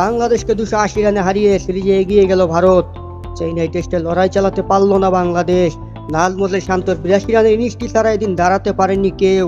বাংলাদেশকে দুশো আশি রানে হারিয়ে সিরিজে এগিয়ে গেল ভারত। চেন্নাই টেস্টে লড়াই চালাতে পারল না বাংলাদেশ। নাজমুল শান্তর বিরাশি রানের ইনিংসটি ছাড়া এদিন দাঁড়াতে পারেননি কেউ।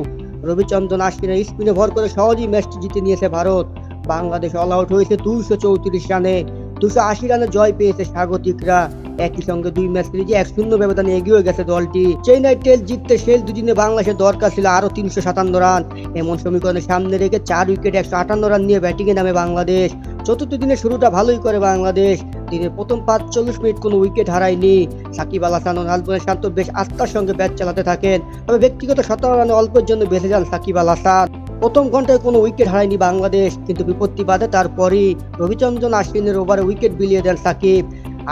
রবিচন্দ্রন আশ্বিনের স্পিনে ভর করে সহজেই ম্যাচটি জিতে নিয়েছে ভারত। বাংলাদেশ অল আউট হয়েছে দুইশো চৌত্রিশ রানে। দুশো আশি রানে জয় পেয়েছে স্বাগতিকরা। একই সঙ্গে দুই ম্যাচ সিরিজে এক শূন্য ব্যবধানে এগিয়ে গেছে দলটি। চেন্নাই টেস্ট জিততে শেষ দুদিনে বাংলাদেশের দরকার ছিল আরও তিনশো সাতান্ন রান। এমন সমীকরণের সামনে রেখে চার উইকেট একশো আটান্ন রান নিয়ে ব্যাটিংয়ে নামে বাংলাদেশ। চতুর্থ দিনের শুরুটা ভালোই করে বাংলাদেশ। দিনের প্রথম পাঁচ চল্লিশ মিনিট কোনো উইকেট হারায়নি। সাকিব আল হাসান ও নাজমুল শান্ত বেশ আস্থার সঙ্গে ব্যাট চালাতে থাকেন। তবে ব্যক্তিগত সতেরো রানে অল্পের জন্য বেঁচে যান সাকিব আল হাসান। প্রথম ঘন্টায় কোনো উইকেট হারায়নি বাংলাদেশ, কিন্তু বিপত্তি বাদে তারপরই রবিচন্দ্রন আশ্বিনের ওভারে উইকেট বিলিয়ে দেন সাকিব।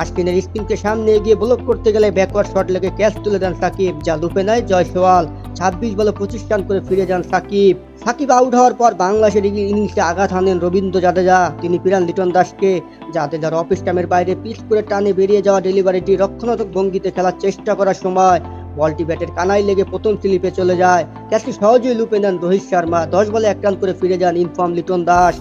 আশ্বিনের স্পিনকে সামনে এগিয়ে ব্লক করতে গেলে ব্যাকওয়ার্ড শট লেগে ক্যাচ তুলে দেন সাকিব, যা লুপে নেয় জয়সওয়াল। ছাব্বিশ বলে পঁচিশ রান করে ফিরে যান সাকিব। সাকিব আউট হওয়ার পর বাংলাদেশের ইনিংসে আঘাত হানেন রবীন্দ্র জাদেজা। তিনি পিরান লিটন দাসকে জাদেজার অফিস টাইমের বাইরে পিচ করে টানে বেরিয়ে যাওয়া ডেলিভারিটি রক্ষণাত্মক ভঙ্গিতে খেলার চেষ্টা করার সময় বলটি ব্যাটের কানায় লেগে প্রথম স্লিপে চলে যায়। ক্যাচটি সহজেই লুপে নেন রোহিত শর্মা। দশ বলে এক রান করে ফিরে যান ইনফর্ম লিটন দাস।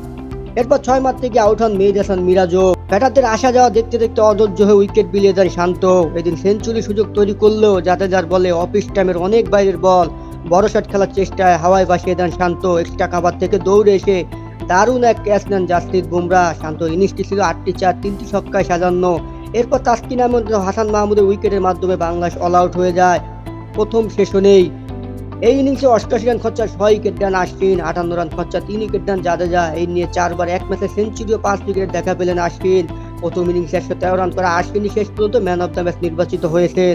এরপর ছয় মারতে থেকে আউট হন মেহেদ হাসান মিরাজও। ব্যাটারদের আসা যাওয়া দেখতে দেখতে অধৈর্য হয়ে উইকেট বিলিয়ে দেন শান্ত। এদিন সেঞ্চুরি সুযোগ তৈরি করলেও জাদেজার বলে অফিস টাইমের অনেক বাইরের বল। বড় শট খেলার চেষ্টায় হাওয়ায় ভাসিয়ে দেন শান্ত। এক্সট্রা কাভার থেকে দৌড়ে এসে দারুণ এক ক্যাচ নেন জাসপ্রীত বুমরা। শান্ত ইনিংসটি ছিল আটটি চার, তিনটি ছক্কায় সাজানো। এরপর তাস্কিন আহমেদ হাসান মাহমুদের উইকেটের মাধ্যমে বাংলাদেশ অল আউট হয়ে যায়। প্রথম সেশনেই এই ইনিংসে অষ্টাশি রান খরচা, ছয় উইকেট দেন আশ্বিন আটান্ন রান খরচা, তিন উইকেট দেন জাদেজা এই নিয়ে চারবার এক ম্যাচে সেঞ্চুরি ও পাঁচ উইকেট দেখা পেলেন আশ্বিন প্রথম ইনিংসে একশো তেরো রান করা আশ্বিনই শেষ পর্যন্ত ম্যান অফ দ্য ম্যাচ নির্বাচিত হয়েছে।